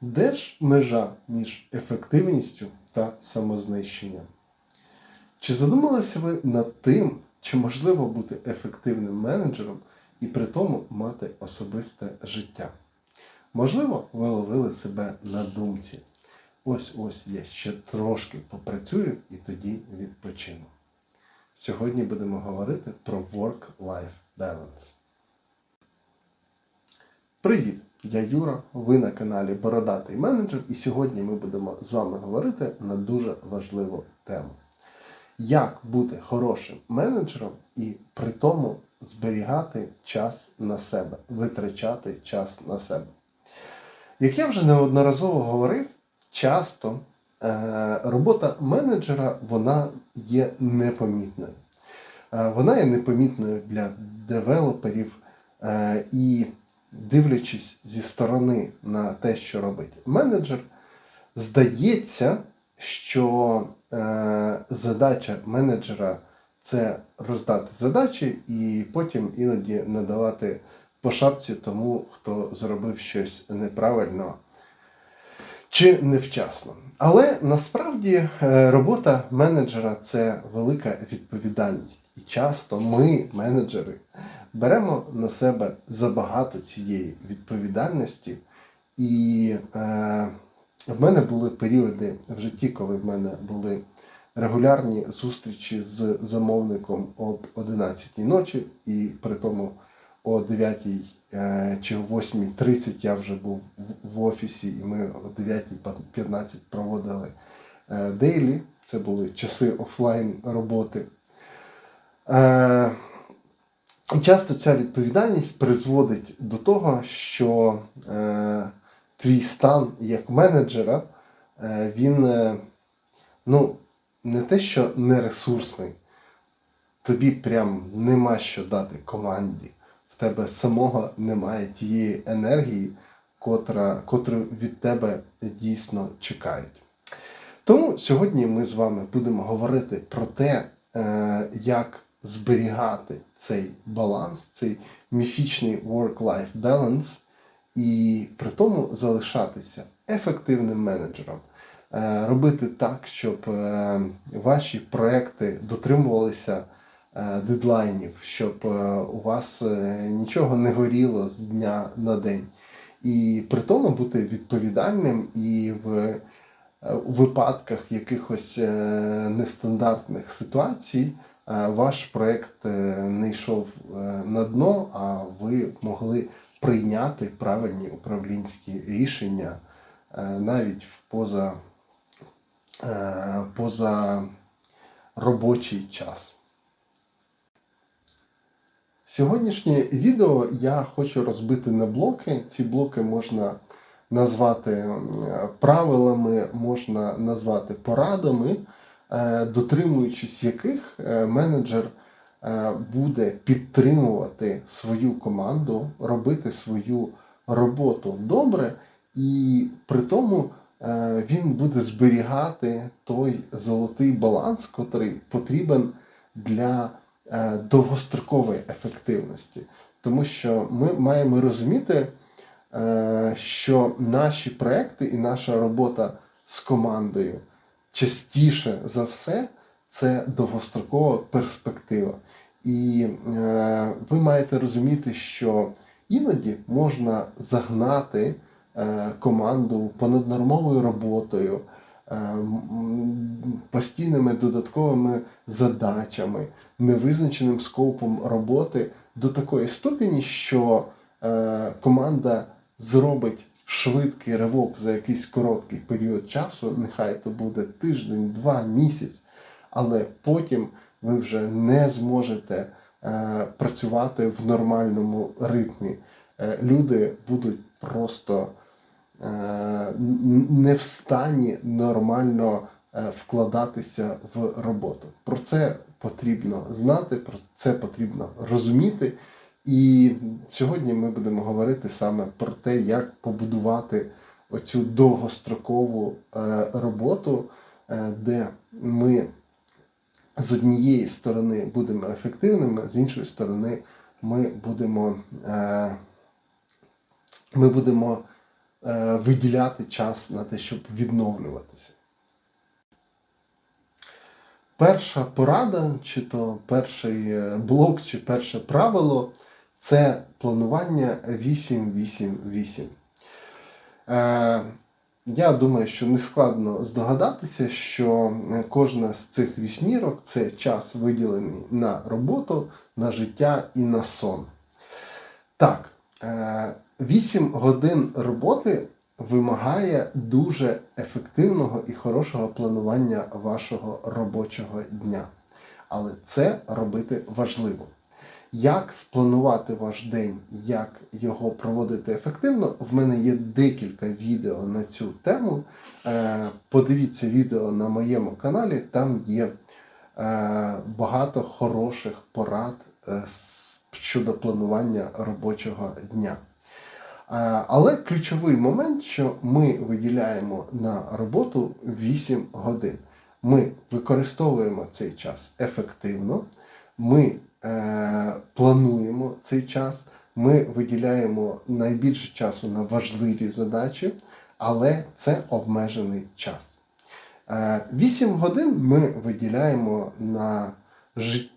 Де ж межа між ефективністю та самознищенням? Чи задумалися ви над тим, чи можливо бути ефективним менеджером і при тому мати особисте життя? Можливо, ви ловили себе на думці. Ось ось я ще трошки попрацюю і тоді відпочину. Сьогодні будемо говорити про work-life balance. Привіт! Я Юра, ви на каналі Бородатий менеджер, і сьогодні ми будемо з вами говорити на дуже важливу тему. Як бути хорошим менеджером і при тому зберігати час на себе, витрачати час на себе. Як я вже неодноразово говорив, часто е, робота менеджера вона є непомітною. Е, вона є непомітною для девелоперів е, і дивлячись зі сторони на те, що робить менеджер, здається, що е, задача менеджера це роздати задачі і потім іноді надавати по шапці тому, хто зробив щось неправильно чи невчасно. Але насправді е, робота менеджера це велика відповідальність. І часто ми, менеджери, беремо на себе забагато цієї відповідальності. І е, в мене були періоди в житті, коли в мене були регулярні зустрічі з замовником об 11 ночі, і при тому о 9 е, чи о 8.30 я вже був в- офісі, і ми о 9.15 проводили е, дейлі. Це були часи офлайн роботи. Е, і часто ця відповідальність призводить до того, що твій стан як менеджера, він ну, не те, що не ресурсний, тобі прям нема що дати команді. В тебе самого немає тієї енергії, котра, котру від тебе дійсно чекають. Тому сьогодні ми з вами будемо говорити про те, е, як зберігати цей баланс, цей міфічний work-life balance, і при тому залишатися ефективним менеджером. Е, Робити так, щоб е, ваші проекти дотримувалися дедлайнів, щоб е, у вас е, нічого не горіло з дня на день. І при тому бути відповідальним і в е, випадках якихось е, нестандартних ситуацій е, ваш проект е, не йшов е, на дно, а ви могли прийняти правильні управлінські рішення е, навіть в поза, е, поза робочий час. Сьогоднішнє відео я хочу розбити на блоки. Ці блоки можна назвати правилами, можна назвати порадами, е, дотримуючись яких е, менеджер е, буде підтримувати свою команду, робити свою роботу добре, і при тому він буде зберігати той золотий баланс, котрий потрібен для довгострокової ефективності. Тому що ми маємо розуміти, е, що наші проекти і наша робота з командою частіше за все це довгострокова перспектива. І е, ви маєте розуміти, що іноді можна загнати е, команду понаднормовою роботою, е, постійними додатковими задачами, невизначеним скопом роботи до такої ступені, що е, команда зробить швидкий ривок за якийсь короткий період часу, нехай то буде тиждень, два, місяць, але потім ви вже не зможете е, працювати в нормальному ритмі. Е, люди будуть просто е, не в стані нормально е, вкладатися в роботу. Про це потрібно знати, про це потрібно розуміти. І сьогодні ми будемо говорити саме про те, як побудувати оцю довгострокову е, роботу, е, де ми з однієї сторони будемо ефективними, з іншої сторони, ми будемо, е, ми будемо е, виділяти час на те, щоб відновлюватися. Перша порада, чи то перший е, блок, чи перше правило це планування 8-8-8. Е, я думаю, що не складно здогадатися, що е, кожна з цих вісьмірок це час виділений на роботу, на життя і на сон. Так, е, 8 годин роботи вимагає дуже ефективного і хорошого планування вашого робочого дня. Але це робити важливо. Як спланувати ваш день, як його проводити ефективно, в мене є декілька відео на цю тему. Е, Подивіться відео на моєму каналі, там є е, багато хороших порад е, щодо планування робочого дня. Е, Але ключовий момент, що ми виділяємо на роботу 8 годин. Ми використовуємо цей час ефективно, ми е, плануємо цей час, ми виділяємо найбільше часу на важливі задачі, але це обмежений час. Е, 8 годин ми виділяємо на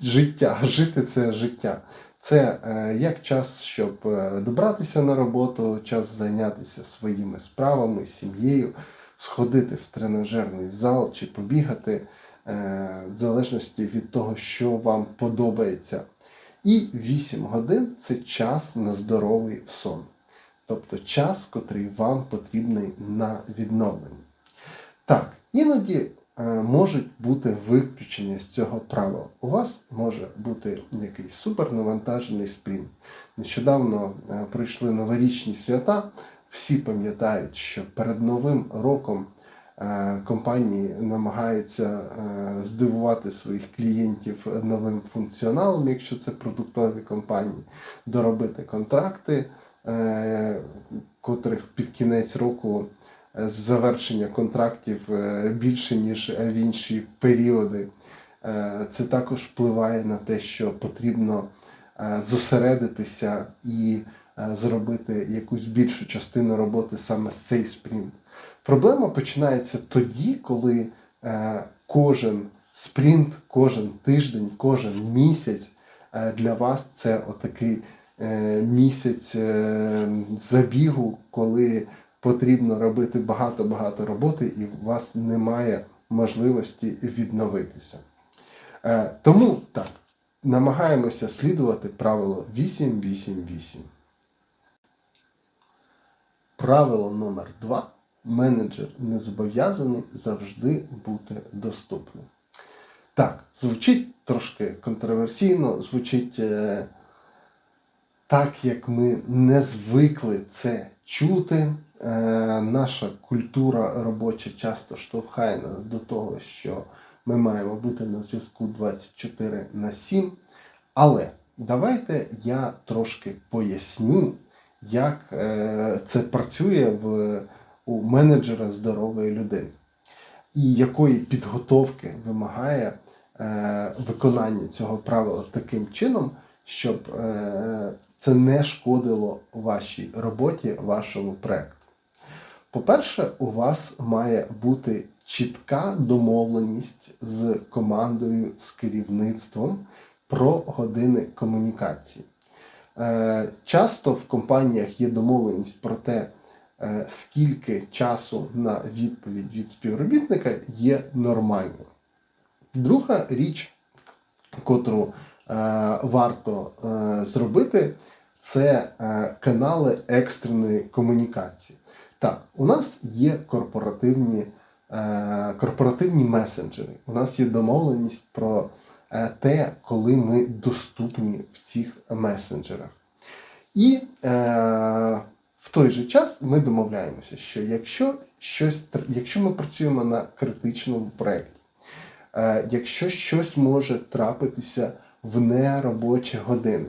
життя. Жити це життя. Це е, як час, щоб е, добратися на роботу, час зайнятися своїми справами, сім'єю, сходити в тренажерний зал чи побігати, е, в залежності від того, що вам подобається. І 8 годин це час на здоровий сон, тобто час, котрий вам потрібний на відновлення. Так, іноді можуть бути виключення з цього правила. У вас може бути якийсь супернавантажений спринт. Нещодавно е, прийшли новорічні свята. Всі пам'ятають, що перед Новим роком е, компанії намагаються е, здивувати своїх клієнтів новим функціоналом, якщо це продуктові компанії, доробити контракти, е, котрих під кінець року е, завершення контрактів е, більше, ніж в інші періоди. Е, Це також впливає на те, що потрібно е, зосередитися і е, зробити якусь більшу частину роботи саме з цей спринт. Проблема починається тоді, коли е, кожен спринт, кожен тиждень, кожен місяць е, для вас це отакий е, місяць е, забігу, коли потрібно робити багато-багато роботи, і у вас немає можливості відновитися. Е, Тому так, намагаємося слідувати правило 8-8-8. Правило номер 2. Менеджер не зобов'язаний завжди бути доступним. Так, звучить трошки контроверсійно, звучить е, так, як ми не звикли це чути. Е, наша культура робоча часто штовхає нас до того, що ми маємо бути на зв'язку 24 на 7. Але давайте я трошки поясню, як е, це працює в, у менеджера здорової людини, і якої підготовки вимагає е, виконання цього правила таким чином, щоб це не шкодило вашій роботі, вашому проекту. По-перше, у вас має бути чітка домовленість з командою, з керівництвом про години комунікації. Е, Часто в компаніях є домовленість про те, е, скільки часу на відповідь від співробітника є нормальним. Друга річ, котру варто е, зробити, це е, канали екстреної комунікації. Так, у нас є корпоративні, е, корпоративні месенджери. У нас є домовленість про е, те, коли ми доступні в цих месенджерах. І е, в той же час ми домовляємося, що якщо щось якщо ми працюємо на критичному проєкті, е, якщо щось може трапитися в неробочі години,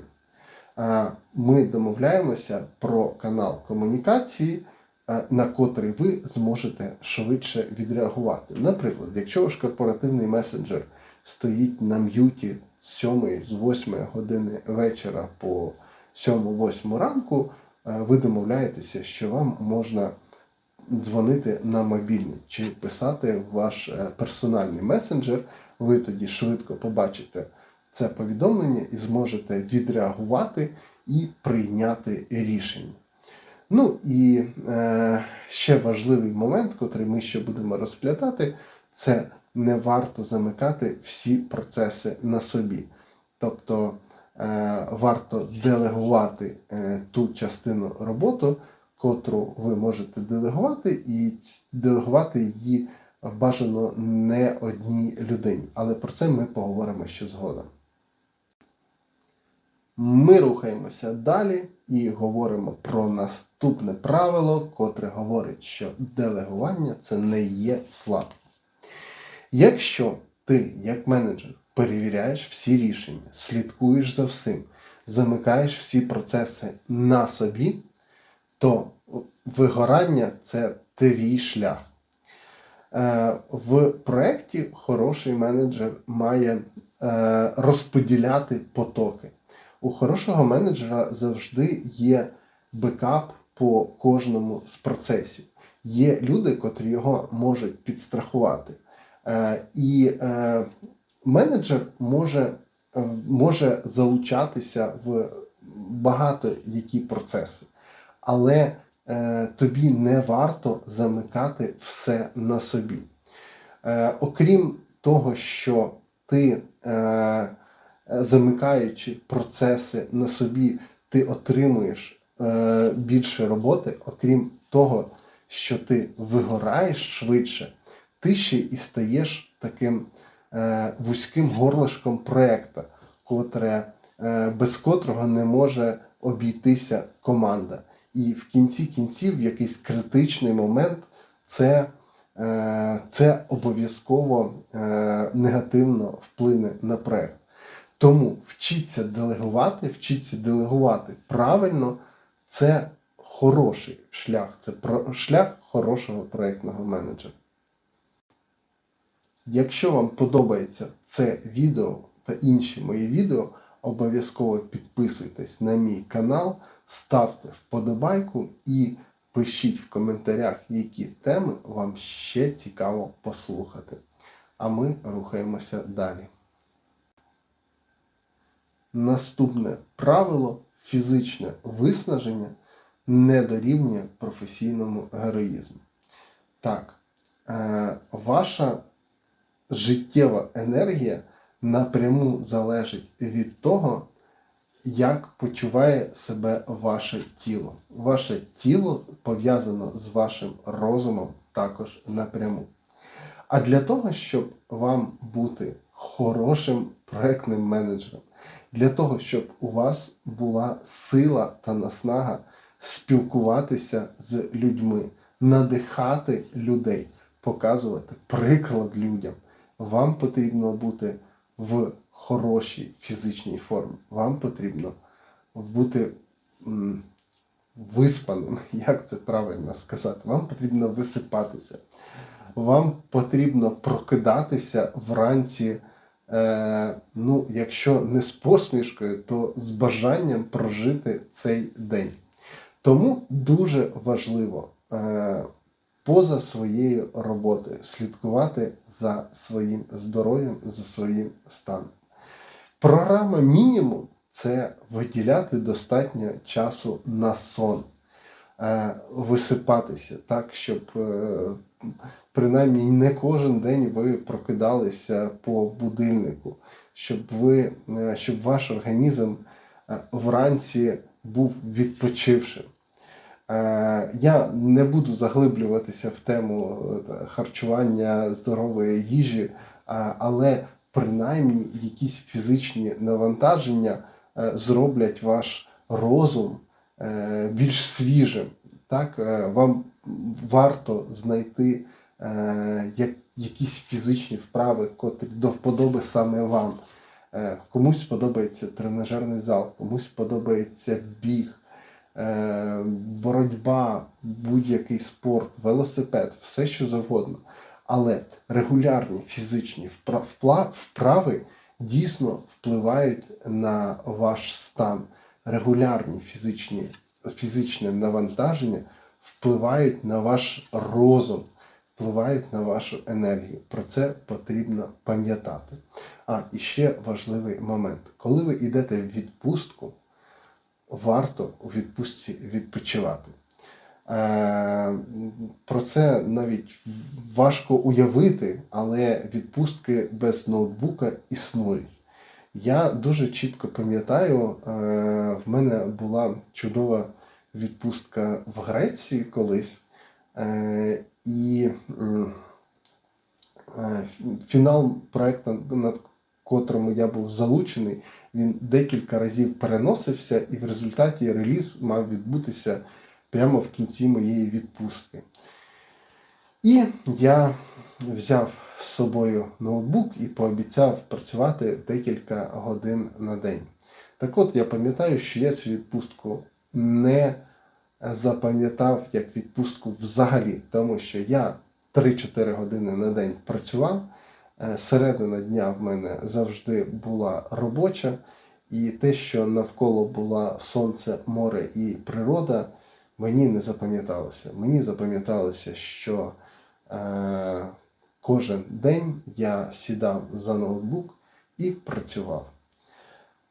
ми домовляємося про канал комунікації, на котрий ви зможете швидше відреагувати. Наприклад, якщо ваш корпоративний месенджер стоїть на м'юті з 7 з 8 години вечора по 7-8 ранку, ви домовляєтеся, що вам можна дзвонити на мобільний чи писати в ваш е, персональний месенджер. Ви тоді швидко побачите це повідомлення і зможете відреагувати і прийняти рішення. Ну і е, ще важливий момент, котрий ми ще будемо розглядати, це не варто замикати всі процеси на собі. Тобто е, варто делегувати е, ту частину роботи, котру ви можете делегувати, і делегувати її бажано не одній людині. Але про це ми поговоримо ще згодом. Ми рухаємося далі і говоримо про наступне правило, котре говорить, що делегування це не є слабкість. Якщо ти, як менеджер, перевіряєш всі рішення, слідкуєш за всім, замикаєш всі процеси на собі, то вигорання це твій шлях. Е, В проєкті хороший менеджер має е, розподіляти потоки. У хорошого менеджера завжди є бекап по кожному з процесів. Є люди, котрі його можуть підстрахувати. Е, І е, менеджер може, е, може залучатися в багато які процеси, але е, тобі не варто замикати все на собі. Е, Окрім того, що ти, е, замикаючи процеси на собі, ти отримуєш е, більше роботи, окрім того, що ти вигораєш швидше, ти ще і стаєш таким е, вузьким горлишком проекта, котре, е, без котрого не може обійтися команда. І в кінці кінців, в якийсь критичний момент, це, е, це обов'язково е, негативно вплине на проект. Тому вчіться делегувати, вчіться делегувати правильно, це хороший шлях, це шлях хорошого проєктного менеджера. Якщо вам подобається це відео та інші мої відео, обов'язково підписуйтесь на мій канал, ставте вподобайку і пишіть в коментарях, які теми вам ще цікаво послухати. А ми рухаємося далі. Наступне правило фізичне виснаження не дорівнює професійному героїзму. Так, е, ваша життєва енергія напряму залежить від того, як почуває себе ваше тіло. Ваше тіло пов'язано з вашим розумом також напряму. А для того, щоб вам бути хорошим проектним менеджером, для того, щоб у вас була сила та наснага спілкуватися з людьми, надихати людей, показувати приклад людям, вам потрібно бути в хорошій фізичній формі. Вам потрібно бути м, виспаним, як це правильно сказати. Вам потрібно висипатися. Вам потрібно прокидатися вранці, ну, якщо не з посмішкою, то з бажанням прожити цей день. Тому дуже важливо е, поза своєю роботою слідкувати за своїм здоров'ям, за своїм станом. Програма мінімум це виділяти достатньо часу на сон, е, висипатися так, щоб е, принаймні не кожен день ви прокидалися по будильнику, щоб ви, е, щоб ваш організм е, вранці був відпочившим. Е, Я не буду заглиблюватися в тему харчування здорової їжі, але принаймні якісь фізичні навантаження зроблять ваш розум більш свіжим. Так, Е, вам варто знайти е, як- якісь фізичні вправи, котрі до вподоби саме вам. Е, Комусь подобається тренажерний зал, комусь подобається біг, боротьба, будь-який спорт, велосипед, все що завгодно. Але регулярні фізичні вправи дійсно впливають на ваш стан. Регулярні фізичні фізичне навантаження впливають на ваш розум, впливають на вашу енергію. Про це потрібно пам'ятати. А і ще важливий момент: коли ви йдете в відпустку, варто у відпустці відпочивати. Е, Про це навіть важко уявити, але відпустки без ноутбука існують. Я дуже чітко пам'ятаю, е, в мене була чудова відпустка в Греції колись, е, і е, фінал проекту, над котрому я був залучений, він декілька разів переносився, і в результаті реліз мав відбутися прямо в кінці моєї відпустки. І я взяв з собою ноутбук і пообіцяв працювати декілька годин на день. Так от я пам'ятаю, що я цю відпустку не запам'ятав як відпустку взагалі, тому що я 3-4 години на день працював. Е, Середина дня в мене завжди була робоча, і те, що навколо була сонце, море і природа, мені не запам'яталося. Мені запам'яталося, що е, кожен день я сідав за ноутбук і працював.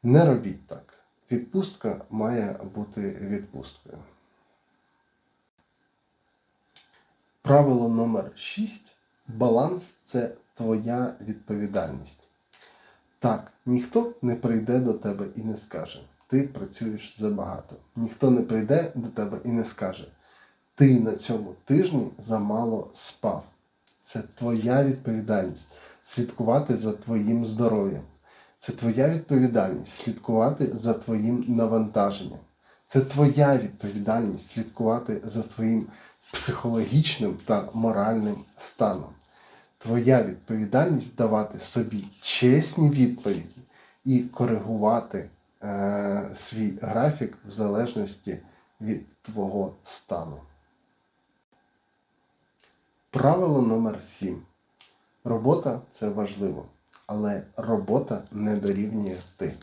Не робіть так. Відпустка має бути відпусткою. Правило номер 6. Баланс це твоя відповідальність. Так, ніхто не прийде до тебе і не скаже, ти працюєш забагато. Ніхто не прийде до тебе і не скаже, ти на цьому тижні замало спав. Це твоя відповідальність слідкувати за твоїм здоров'ям. Це твоя відповідальність слідкувати за твоїм навантаженням. Це твоя відповідальність слідкувати за твоїм психологічним та моральним станом. Твоя відповідальність давати собі чесні відповіді і коригувати е, свій графік в залежності від твого стану. Правило номер 7. Робота це важливо, але робота не дорівнює ти.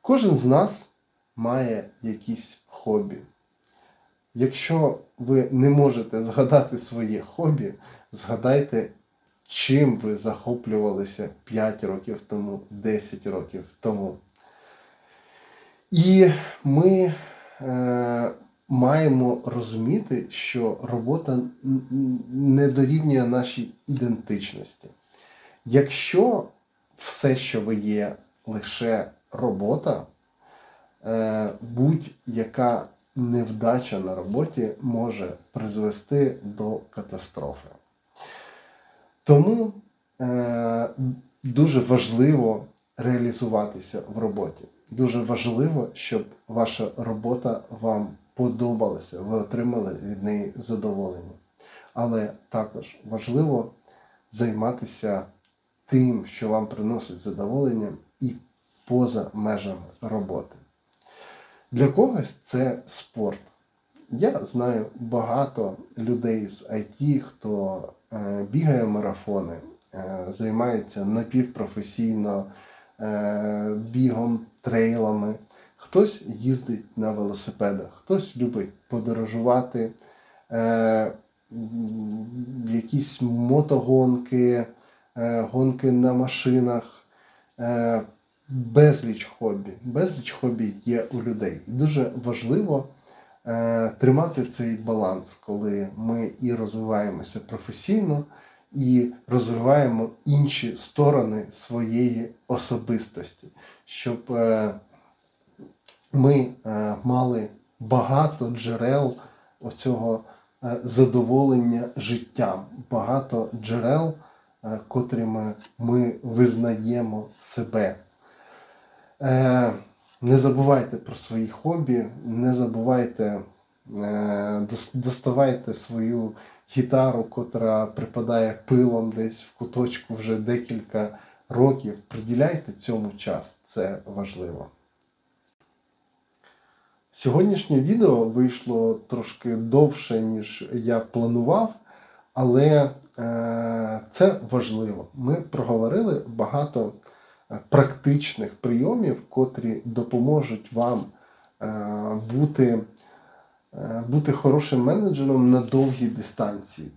Кожен з нас має якісь хобі. Якщо ви не можете згадати своє хобі, згадайте, чим ви захоплювалися 5 років тому, 10 років тому. І ми е, маємо розуміти, що робота не дорівнює нашій ідентичності. Якщо все, що ви є, лише робота, е, будь-яка невдача на роботі може призвести до катастрофи. Тому е, дуже важливо реалізуватися в роботі. Дуже важливо, щоб ваша робота вам подобалася, ви отримали від неї задоволення. Але також важливо займатися тим, що вам приносить задоволення, і поза межами роботи. Для когось це спорт. Я знаю багато людей з IT, хто е, бігає марафони, е, займається напівпрофесійно е, бігом, трейлами. Хтось їздить на велосипедах, хтось любить подорожувати, е, якісь мотогонки, е, гонки на машинах. Е, безліч хобі. Безліч хобі є у людей. І дуже важливо е, тримати цей баланс, коли ми і розвиваємося професійно, і розвиваємо інші сторони своєї особистості, щоб е, ми е, мали багато джерел оцього е, задоволення життям, багато джерел, е, котрими ми визнаємо себе. Не забувайте про свої хобі, не забувайте, доставайте свою гітару, котра припадає пилом десь в куточку вже декілька років. Приділяйте цьому час, це важливо. Сьогоднішнє відео вийшло трошки довше, ніж я планував, але е, це важливо. Ми проговорили багато е, практичних прийомів, котрі допоможуть вам е, бути, бути хорошим менеджером на довгій дистанції.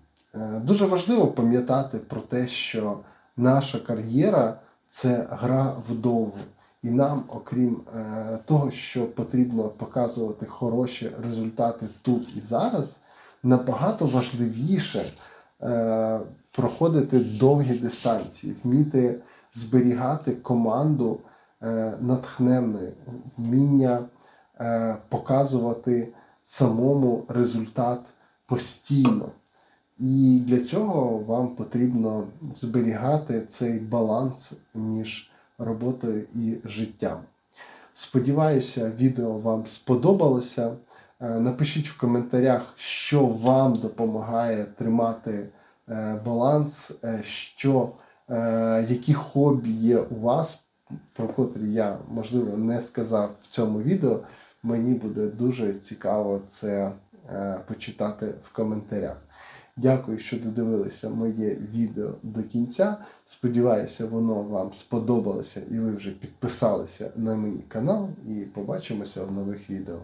Дуже важливо пам'ятати про те, що наша кар'єра це гра вдовго. І нам, окрім е, того, що потрібно показувати хороші результати тут і зараз, набагато важливіше е, проходити довгі дистанції, вміти зберігати команду е, натхненною, вміння е, показувати самому результат постійно. І для цього вам потрібно зберігати цей баланс між роботою і життям. Сподіваюся, відео вам сподобалося. Е, Напишіть в коментарях, що вам допомагає тримати е, баланс, е, що, які хобі є у вас, про котрі я, можливо, не сказав в цьому відео. Мені буде дуже цікаво це почитати в коментарях. Дякую, що додивилися моє відео до кінця. Сподіваюся, воно вам сподобалося і ви вже підписалися на мій канал. І побачимося в нових відео.